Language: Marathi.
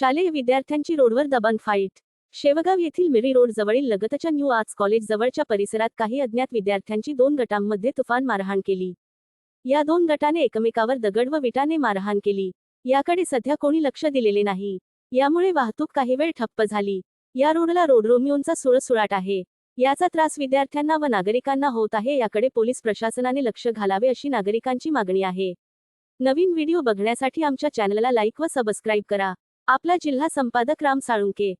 शालेय विद्यार्थ्यांची रोडवर दबंग फाईट. शेवगाव येथील मिरी रोड जवळील लगतच्या न्यू आर्ट्स कॉलेज जवळच्या परिसरात काही अज्ञात विद्यार्थ्यांची दोन गटांमध्ये तुफान मारहाण केली. या दोन गटाने एकमेकावर दगड व विटाने मारहाण केली. याकडे सध्या कोणी लक्ष दिलेले नाही. यामुळे वाहतूक काही वेळ ठप्प झाली. या रोडला रोड रोमिओंचा सुळसुळाट आहे. याचा त्रास विद्यार्थ्यांना व नागरिकांना होत आहे याकडे पोलीस प्रशासनाने लक्ष घालावे अशी नागरिकांची मागणी आहे. नवीन व्हिडिओ बघण्यासाठी आमच्या चॅनलला लाईक व सबस्क्राईब करा. आपला जिल्हा संपादक राम साळुंके.